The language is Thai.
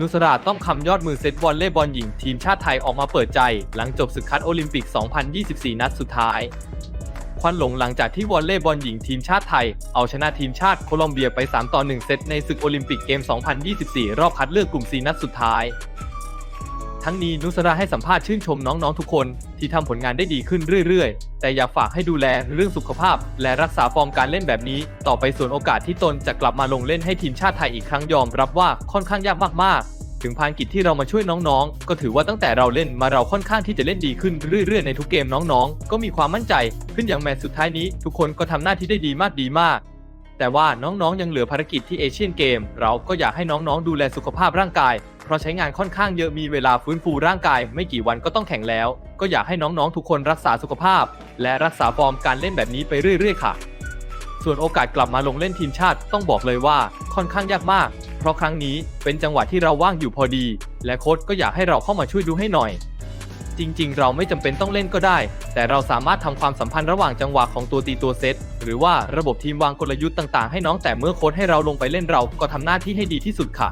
นุสราต้อมคำยอดมือเซตวอลเล่บอลหญิงทีมชาติไทยออกมาเปิดใจ หลังจบศึกคัดโอลิมปิก 2024 นัดสุดท้าย ควันหลงหลังจากที่วอลเล่บอลหญิงทีมชาติไทย เอาชนะทีมชาติโคลอมเบียไป 3 ต่อ 1 เซตในศึกโอลิมปิกเกม 2024 รอบคัดเลือกกลุ่ม 4 นัดสุดท้าย ทั้งนี้นุสราให้สัมภาษณ์ชื่นชมน้องๆทุกคน ที่ทำผลงานได้ดีขึ้นเรื่อยๆ แต่อยากฝากให้ดูแลเรื่องสุขภาพ และรักษาฟอร์มการเล่นแบบนี้ ต่อไปส่วนโอกาสที่ตนจะกลับมาลงเล่นให้ทีมชาติไทยอีกครั้งยอมรับว่าค่อนข้างยากมากๆ ถึงภารกิจที่เรามาช่วยน้องๆ ก็ถือว่าตั้งแต่เราเล่นมาเราค่อนข้างที่จะเล่นดีขึ้นเรื่อยๆในทุกเกมน้องๆ ก็มีความมั่นใจ ขึ้นอย่างแมตช์สุดท้ายนี้ ทุกคนก็ทำหน้าที่ได้ดีมากดีมาก แต่ว่าน้องๆยังเหลือภารกิจที่เอเชียนเกม เราก็อยากให้น้องๆ ดูแลสุขภาพร่างกาย เพราะใช้งานค่อนข้างเยอะมีเวลาฟื้นฟูร่างกาย ไม่กี่วันก็ต้องแข่งแล้ว ก็อยากให้น้องๆ ทุกคนรักษาสุขภาพ และรักษาฟอร์มการเล่นแบบนี้ไปเรื่อย ๆ ค่ะส่วนโอกาสกลับมาลงเล่นทีมชาติต้องบอกเลยว่าค่อนข้างยากมาก เพราะครั้งนี้เป็นจังหวะที่เราว่างอยู่พอดี และโค้ชก็อยากให้เราเข้ามาช่วยดูให้หน่อย จริงๆ เราไม่จำเป็นต้องเล่นก็ได้ แต่เราสามารถทำความสัมพันธ์ระหว่างจังหวะของตัวตีตัวเซตหรือว่าระบบทีมวางกลยุทธ์ต่างๆ ให้น้องแต่เมื่อโค้ชให้เราลงไปเล่นเราก็ทำหน้าที่ให้ดีที่สุดค่ะ